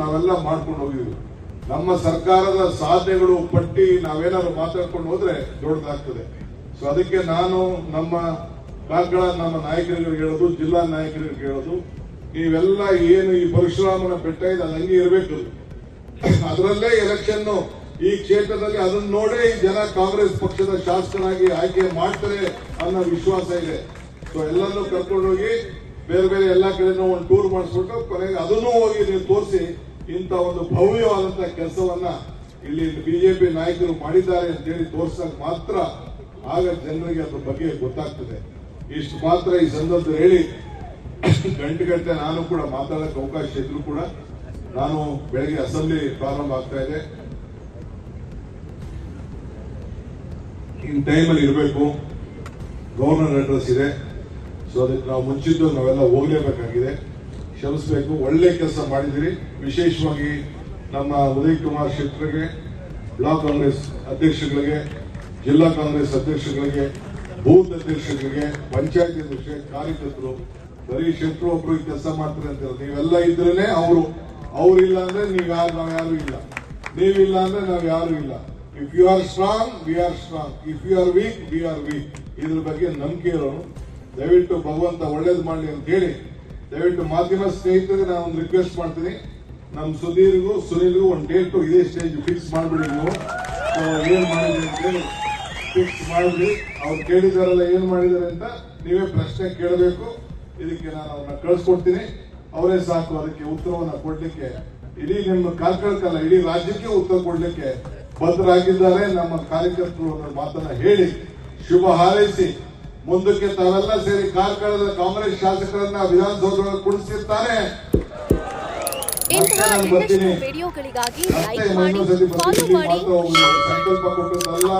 ನಾವೆಲ್ಲ ಮಾಡ್ಕೊಂಡು ಹೋಗಿದ್ವಿ. ನಮ್ಮ ಸರ್ಕಾರದ ಸಾಧನೆಗಳು ಪಟ್ಟಿ ನಾವೇನಾದ್ರು ಮಾತಾಡ್ಕೊಂಡು ಹೋದ್ರೆ ದೊಡ್ಡದಾಗ್ತದೆ. ಸೊ ಅದಕ್ಕೆ ನಾನು ನಮ್ಮ ಕಾರ್ಕಳ ನಮ್ಮ ನಾಯಕರಿಗೆ ಹೇಳೋದು, ಜಿಲ್ಲಾ ನಾಯಕರಿಗೆ ಹೇಳೋದು, ನೀವೆಲ್ಲ ಏನು ಈ ಪರಶುರಾಮನ ಬೆಟ್ಟ ಇದೆ, ಅದು ಹಂಗೆ ಇರಬೇಕು. ಅದರಲ್ಲೇ ಎಲೆಕ್ಷನ್ ಈ ಕ್ಷೇತ್ರದಲ್ಲಿ ಅದನ್ನ ನೋಡೇ ಈ ಜನ ಕಾಂಗ್ರೆಸ್ ಪಕ್ಷದ ಶಾಸಕರಾಗಿ ಆಯ್ಕೆ ಮಾಡ್ತಾರೆ ಅನ್ನೋ ವಿಶ್ವಾಸ ಇದೆ. ಸೊ ಎಲ್ಲರನ್ನೂ ಕರ್ಕೊಂಡೋಗಿ ಬೇರೆ ಬೇರೆ ಎಲ್ಲಾ ಕಡೆನೂ ಒಂದು ಟೂರ್ ಮಾಡಿಸ್ಬಿಟ್ಟು ಕೊನೆಗೆ ಅದನ್ನೂ ಹೋಗಿ ನೀವು ತೋರಿಸಿ ಇಂಥ ಒಂದು ಭವ್ಯವಾದಂತಹ ಕೆಲಸವನ್ನ ಇಲ್ಲಿ ಬಿಜೆಪಿ ನಾಯಕರು ಮಾಡಿದ್ದಾರೆ ಅಂತ ಹೇಳಿ ತೋರ್ಸಕ್ ಮಾತ್ರ ಆಗ ಜನರಿಗೆ ಅದ್ರ ಬಗ್ಗೆ ಗೊತ್ತಾಗ್ತದೆ. ಇಷ್ಟು ಮಾತ್ರ ಈ ಸಂದರ್ಭದಲ್ಲಿ ಹೇಳಿ, ಗಂಟೆ ಗಂಟೆ ನಾನು ಕೂಡ ಮಾತಾಡಕ್ಕೆ ಅವಕಾಶ ಇದ್ರು ಕೂಡ ನಾನು ಬೆಳಗ್ಗೆ ಅಸೆಂಬ್ಲಿ ಪ್ರಾರಂಭ ಆಗ್ತಾ ಇದೆ. ಇನ್ ಟೈಮಲ್ಲಿ ಇರಬೇಕು. ಗವರ್ನರ್ ಅಡ್ರೆಸ್ ಇದೆ. ಸೊ ಅದಕ್ಕೆ ನಾವು ಮುಂಚಿದ್ದು ನಾವೆಲ್ಲ ಹೋಗ್ಲೇಬೇಕಾಗಿದೆ. ಕ್ಷಮಿಸಬೇಕು, ಒಳ್ಳೆ ಕೆಲಸ ಮಾಡಿದಿರಿ. ವಿಶೇಷವಾಗಿ ನಮ್ಮ ಉದಯ್ ಕುಮಾರ್ ಶೆಟ್ಟರ್ಗೆ, ಬ್ಲಾಕ್ ಕಾಂಗ್ರೆಸ್ ಅಧ್ಯಕ್ಷಗಳಿಗೆ, ಜಿಲ್ಲಾ ಕಾಂಗ್ರೆಸ್ ಅಧ್ಯಕ್ಷಗಳಿಗೆ, ಬೂತ್ ಅಧ್ಯಕ್ಷಗಳಿಗೆ ಪಂಚಾಯತ್ ಅಧ್ಯಕ್ಷ, ಕಾರ್ಯಕರ್ತರು, ಬರೀ ಶೆಟ್ಟರು ಒಬ್ರು ಕೆಲಸ ಮಾಡ್ತಾರೆ ಅಂತ ನೀವೆಲ್ಲ ಇದ್ರೇನೆ ಅವರು, ಅವ್ರಿಲ್ಲ ಅಂದ್ರೆ ನೀವ್ ಯಾರು, ನಾವ್ ಯಾರು ಇಲ್ಲ. ನೀವಿಲ್ಲ ಅಂದ್ರೆ ನಾವ್ ಯಾರು ಇಲ್ಲ. If you are strong we are strong if you are weak we are weak ಇದ್ರ ಬಗ್ಗೆ ನಂಬಿಕೆ ಇರೋನು ದಯವಿಟ್ಟು ಭಗವಂತ ಒಳ್ಳೇದು ಮಾಡಲಿ ಅಂತ ಹೇಳಿ ದಯವಿಟ್ಟು ಮಾಧ್ಯಮ ಸ್ನೇಹಿತರಿಗೆ ನಾನು ಒಂದು ರಿಕ್ವೆಸ್ಟ್ ಮಾಡ್ತೀನಿ. ನಮ್ಮ ಸುಧೀರ್ಗೂ, ಸುನೀಲ್ಗೂ ಒಂದು ಡೇಟ್ ಇದೇ ಸ್ಟೇಜ್ ಫಿಕ್ಸ್ ಮಾಡಿಬಿಡಿ ನೀವು. ಏನ್ ಮಾಡಿದ್ರಿ ಫಿಕ್ಸ್ ಮಾಡಿದ್ರಿ. ಅವ್ರು ಕೇಳಿದಾರಲ್ಲ ಏನ್ ಮಾಡಿದಾರೆ ಅಂತ ನೀವೇ ಪ್ರಶ್ನೆ ಕೇಳಬೇಕು. ಇದಕ್ಕೆ ನಾನು ಅವ್ರನ್ನ ಕಳಿಸ್ಕೊಡ್ತೀನಿ. ಅವರೇ ಸಾಕು, ಅದಕ್ಕೆ ಉತ್ತರವನ್ನ ಕೊಡ್ಲಿಕ್ಕೆ. ಇಡೀ ನಿಮ್ಮ ಕಾರ್ಕಳಕ್ಕಲ್ಲ ಇಡೀ ರಾಜ್ಯಕ್ಕೆ ಉತ್ತರ ಕೊಡ್ಲಿಕ್ಕೆ ಬದ್ಧರಾಗಿದ್ದಾರೆ. ನಮ್ಮ ಕಾರ್ಯಕರ್ತರು ಮಾತನ್ನ ಹೇಳಿ ಶುಭ ಹಾರೈಸಿ. ಮುಂದಕ್ಕೆ ತಾವೆಲ್ಲ ಸೇರಿ ಕಾರ್ಕಳದ ಕಾಂಗ್ರೆಸ್ ಶಾಸಕರನ್ನ ವಿಧಾನಸೌಧದೊಳಗೆ ಕುಡಿಸಿರ್ತಾರೆ ಇಂತಹ ನಾನು ಇನ್ನಷ್ಟು ಬರ್ತೀನಿ. ವಿಡಿಯೋಗಳಿಗಾಗಿ ಲೈಕ್ ಮಾಡಿ ಫಾಲೋ ಮಾಡಿ. ಸಂಕಲ್ಪ ಕೊಟ್ಟದ್ದಲ್ಲ